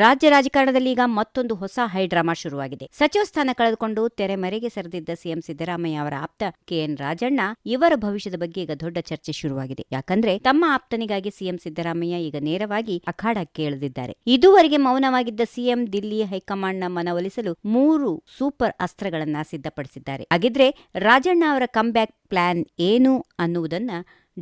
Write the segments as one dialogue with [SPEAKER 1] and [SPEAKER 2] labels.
[SPEAKER 1] ರಾಜ್ಯ ರಾಜಕಾರಣದಲ್ಲಿ ಈಗ ಮತ್ತೊಂದು ಹೊಸ ಹೈಡ್ರಾಮಾ ಶುರುವಾಗಿದೆ. ಸಚಿವ ಸ್ಥಾನ ಕಳೆದುಕೊಂಡು ತೆರೆಮರೆಗೆ ಸರಿದಿದ್ದ ಸಿಎಂ ಸಿದ್ದರಾಮಯ್ಯ ಅವರ ಆಪ್ತ ಕೆಎನ್ ರಾಜಣ್ಣ ಇವರ ಭವಿಷ್ಯದ ಬಗ್ಗೆ ಈಗ ದೊಡ್ಡ ಚರ್ಚೆ ಶುರುವಾಗಿದೆ. ಯಾಕಂದ್ರೆ ತಮ್ಮ ಆಪ್ತನಿಗಾಗಿ ಸಿಎಂ ಸಿದ್ದರಾಮಯ್ಯ ಈಗ ನೇರವಾಗಿ ಅಖಾಡಕ್ಕೆ ಇಳಿದಿದ್ದಾರೆ ಇದುವರೆಗೆ ಮೌನವಾಗಿದ್ದ ಸಿಎಂ ದಿಲ್ಲಿ ಹೈಕಮಾಂಡ್ನ ಮನವೊಲಿಸಲು ಮೂರು ಸೂಪರ್ ಅಸ್ತ್ರಗಳನ್ನ ಸಿದ್ಧಪಡಿಸಿದ್ದಾರೆ. ಹಾಗಿದ್ರೆ ರಾಜಣ್ಣ ಅವರ ಕಮ್ಬ್ಯಾಕ್ ಪ್ಲಾನ್ ಏನು ಅನ್ನುವುದನ್ನ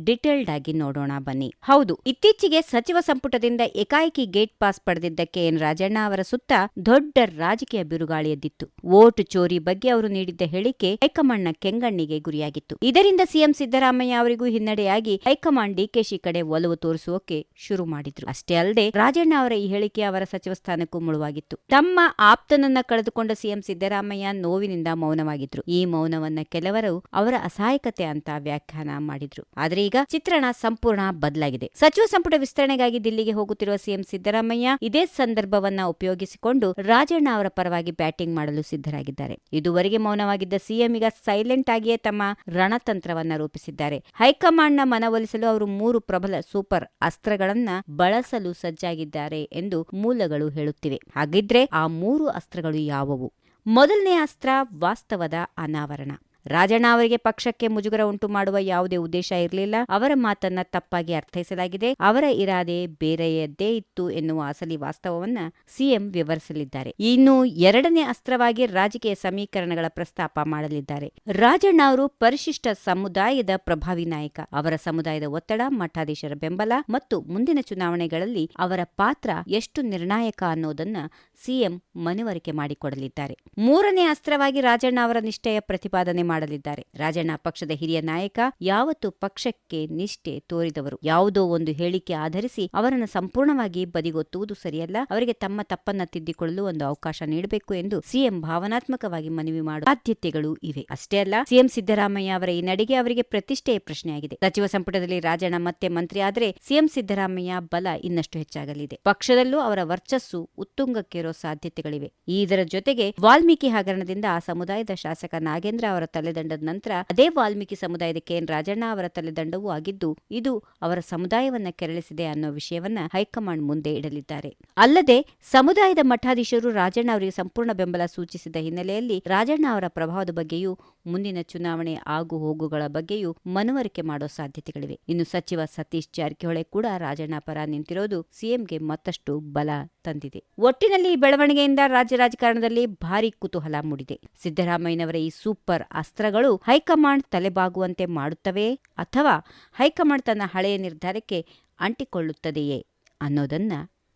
[SPEAKER 1] ಡಿಟೇಲ್ಡ್ ಆಗಿ ನೋಡೋಣ ಬನ್ನಿ. ಹೌದು, ಇತ್ತೀಚೆಗೆ ಸಚಿವ ಸಂಪುಟದಿಂದ ಏಕಾಏಕಿ ಗೇಟ್ ಪಾಸ್ ಪಡೆದಿದ್ದ ಕೆಎನ್ ರಾಜಣ್ಣ ಅವರ ಸುತ್ತ ದೊಡ್ಡ ರಾಜಕೀಯ ಬಿರುಗಾಳಿ ಎದ್ದಿತ್ತು ವೋಟ್ ಚೋರಿ ಬಗ್ಗೆ ಅವರು ನೀಡಿದ್ದ ಹೇಳಿಕೆ ಹೈಕಮಾಂಡ್ನ ಕೆಂಗಣ್ಣಿಗೆ ಗುರಿಯಾಗಿತ್ತು. ಇದರಿಂದ ಸಿಎಂ ಸಿದ್ದರಾಮಯ್ಯ ಅವರಿಗೂ ಹಿನ್ನಡೆಯಾಗಿ ಹೈಕಮಾಂಡ್ ಡಿಕೆಶಿ ಕಡೆ ಒಲವು ತೋರಿಸುವಕ್ಕೆ ಶುರು ಮಾಡಿದ್ರು. ಅಷ್ಟೇ ಅಲ್ಲದೆ ರಾಜಣ್ಣ ಅವರ ಈ ಹೇಳಿಕೆ ಅವರ ಸಚಿವ ಸ್ಥಾನಕ್ಕೂ ಮುಳುವಾಗಿತ್ತು. ತಮ್ಮ ಆಪ್ತನನ್ನ ಕಳೆದುಕೊಂಡ ಸಿಎಂ ಸಿದ್ದರಾಮಯ್ಯ ನೋವಿನಿಂದ ಮೌನವಾಗಿದ್ರು. ಈ ಮೌನವನ್ನ ಕೆಲವರು ಅವರ ಅಸಹಾಯಕತೆ ಅಂತ ವ್ಯಾಖ್ಯಾನ ಮಾಡಿದ್ರು. ಆದ್ರೆ ಈಗ ಚಿತ್ರಣ ಸಂಪೂರ್ಣ ಬದಲಾಗಿದೆ. ಸಚಿವ ಸಂಪುಟ ವಿಸ್ತರಣೆಗಾಗಿ ದಿಲ್ಲಿಗೆ ಹೋಗುತ್ತಿರುವ ಸಿಎಂ ಸಿದ್ದರಾಮಯ್ಯ ಇದೇ ಸಂದರ್ಭವನ್ನ ಉಪಯೋಗಿಸಿಕೊಂಡು ರಾಜಣ್ಣ ಅವರ ಪರವಾಗಿ ಬ್ಯಾಟಿಂಗ್ ಮಾಡಲು ಸಿದ್ಧರಾಗಿದ್ದಾರೆ. ಇದುವರೆಗೆ ಮೌನವಾಗಿದ್ದ ಸಿಎಂ ಈಗ ಸೈಲೆಂಟ್ ಆಗಿಯೇ ತಮ್ಮ ರಣತಂತ್ರವನ್ನ ರೂಪಿಸಿದ್ದಾರೆ. ಹೈಕಮಾಂಡ್ನ ಮನವೊಲಿಸಲು ಅವರು ಮೂರು ಪ್ರಬಲ ಸೂಪರ್ ಅಸ್ತ್ರಗಳನ್ನ ಬಳಸಲು ಸಜ್ಜಾಗಿದ್ದಾರೆ ಎಂದು ಮೂಲಗಳು ಹೇಳುತ್ತಿವೆ. ಹಾಗಿದ್ರೆ ಆ ಮೂರು ಅಸ್ತ್ರಗಳು ಯಾವುವು? ಮೊದಲನೇ ಅಸ್ತ್ರ ವಾಸ್ತವದ ಅನಾವರಣ. ರಾಜಣ್ಣ ಅವರಿಗೆ ಪಕ್ಷಕ್ಕೆ ಮುಜುಗರ ಉಂಟು ಮಾಡುವ ಯಾವುದೇ ಉದ್ದೇಶ ಇರಲಿಲ್ಲ. ಅವರ ಮಾತನ್ನ ತಪ್ಪಾಗಿ ಅರ್ಥೈಸಲಾಗಿದೆ. ಅವರ ಇರಾದೆ ಬೇರೆಯದ್ದೇ ಇತ್ತು ಎನ್ನುವ ಅಸಲಿ ವಾಸ್ತವವನ್ನ ಸಿಎಂ ವಿವರಿಸಲಿದ್ದಾರೆ. ಇನ್ನು ಎರಡನೇ ಅಸ್ತ್ರವಾಗಿ ರಾಜಕೀಯ ಸಮೀಕರಣಗಳ ಪ್ರಸ್ತಾಪ ಮಾಡಲಿದ್ದಾರೆ. ರಾಜಣ್ಣ ಅವರು ಪರಿಶಿಷ್ಟ ಸಮುದಾಯದ ಪ್ರಭಾವಿ ನಾಯಕ. ಅವರ ಸಮುದಾಯದ ಒತ್ತಡ, ಮಠಾಧೀಶರ ಬೆಂಬಲ ಮತ್ತು ಮುಂದಿನ ಚುನಾವಣೆಗಳಲ್ಲಿ ಅವರ ಪಾತ್ರ ಎಷ್ಟು ನಿರ್ಣಾಯಕ ಅನ್ನೋದನ್ನ ಸಿಎಂ ಮನವರಿಕೆ ಮಾಡಿಕೊಡಲಿದ್ದಾರೆ. ಮೂರನೇ ಅಸ್ತ್ರವಾಗಿ ರಾಜಣ್ಣ ಅವರ ನಿಷ್ಠೆಯ ಪ್ರತಿಪಾದನೆ ಮಾಡಲಿದ್ದಾರೆ. ರಾಜಣ್ಣ ಪಕ್ಷದ ಹಿರಿಯ ನಾಯಕ ಯಾವತ್ತು ಪಕ್ಷಕ್ಕೆ ನಿಷ್ಠೆ ತೋರಿದವರು. ಯಾವುದೋ ಒಂದು ಹೇಳಿಕೆ ಆಧರಿಸಿ ಅವರನ್ನು ಸಂಪೂರ್ಣವಾಗಿ ಬದಿಗೊತ್ತುವುದು ಸರಿಯಲ್ಲ. ಅವರಿಗೆ ತಮ್ಮ ತಪ್ಪನ್ನ ತಿದ್ದಿಕೊಳ್ಳಲು ಒಂದು ಅವಕಾಶ ನೀಡಬೇಕು ಎಂದು ಸಿಎಂ ಭಾವನಾತ್ಮಕವಾಗಿ ಮನವಿ ಮಾಡುವ ಸಾಧ್ಯತೆಗಳು ಇವೆ. ಅಷ್ಟೇ ಅಲ್ಲ, ಸಿಎಂ ಸಿದ್ದರಾಮಯ್ಯ ಅವರ ಈ ನಡೆಗೆ ಅವರಿಗೆ ಪ್ರತಿಷ್ಠೆಯ ಪ್ರಶ್ನೆಯಾಗಿದೆ. ಸಚಿವ ಸಂಪುಟದಲ್ಲಿ ರಾಜಣ್ಣ ಮತ್ತೆ ಮಂತ್ರಿ ಆದರೆ ಸಿಎಂ ಸಿದ್ದರಾಮಯ್ಯ ಬಲ ಇನ್ನಷ್ಟು ಹೆಚ್ಚಾಗಲಿದೆ. ಪಕ್ಷದಲ್ಲೂ ಅವರ ವರ್ಚಸ್ಸು ಉತ್ತುಂಗಕ್ಕೇರೋ ಸಾಧ್ಯತೆಗಳಿವೆ. ಇದರ ಜೊತೆಗೆ ವಾಲ್ಮೀಕಿ ಹಗರಣದಿಂದ ಆ ಸಮುದಾಯದ ಶಾಸಕ ನಾಗೇಂದ್ರ ಅವರ ತಲೆದಂಡದ ನಂತರ ಅದೇ ವಾಲ್ಮೀಕಿ ಸಮುದಾಯದ ಕೆಎನ್ ರಾಜಣ್ಣ ಅವರ ತಲೆದಂಡವೂ ಆಗಿದ್ದು, ಇದು ಅವರ ಸಮುದಾಯವನ್ನ ಕೆರಳಿಸಿದೆ ಅನ್ನೋ ವಿಷಯವನ್ನ ಹೈಕಮಾಂಡ್ ಮುಂದೆ ಇಡಲಿದ್ದಾರೆ. ಅಲ್ಲದೆ ಸಮುದಾಯದ ಮಠಾಧೀಶರು ರಾಜಣ್ಣ ಅವರಿಗೆ ಸಂಪೂರ್ಣ ಬೆಂಬಲ ಸೂಚಿಸಿದ ಹಿನ್ನೆಲೆಯಲ್ಲಿ ರಾಜಣ್ಣ ಅವರ ಪ್ರಭಾವದ ಬಗ್ಗೆಯೂ ಮುಂದಿನ ಚುನಾವಣೆ ಆಗು ಹೋಗುಗಳ ಬಗ್ಗೆಯೂ ಮನವರಿಕೆ ಮಾಡೋ ಸಾಧ್ಯತೆಗಳಿವೆ. ಇನ್ನು ಸಚಿವ ಸತೀಶ್ ಜಾರಕಿಹೊಳಿ ಕೂಡ ರಾಜಣ್ಣ ಪರ ನಿಂತಿರೋದು ಸಿಎಂಗೆ ಮತ್ತಷ್ಟು ಬಲ ತಂದಿದೆ. ಒಟ್ಟಿನಲ್ಲಿ ಬೆಳವಣಿಗೆಯಿಂದ ರಾಜ್ಯ ರಾಜಕಾರಣದಲ್ಲಿ ಭಾರಿ ಕುತೂಹಲ ಮೂಡಿದೆ. ಸಿದ್ದರಾಮಯ್ಯನವರ ಈ ಸೂಪರ್ ಅಸ್ತ್ರಗಳು ಹೈಕಮಾಂಡ್ ತಲೆಬಾಗುವಂತೆ ಮಾಡುತ್ತವೆ ಅಥವಾ ಹೈಕಮಾಂಡ್ ತನ್ನ ಹಳೆಯ ನಿರ್ಧಾರಕ್ಕೆ ಅಂಟಿಕೊಳ್ಳುತ್ತದೆಯೇ ಅನ್ನೋದನ್ನ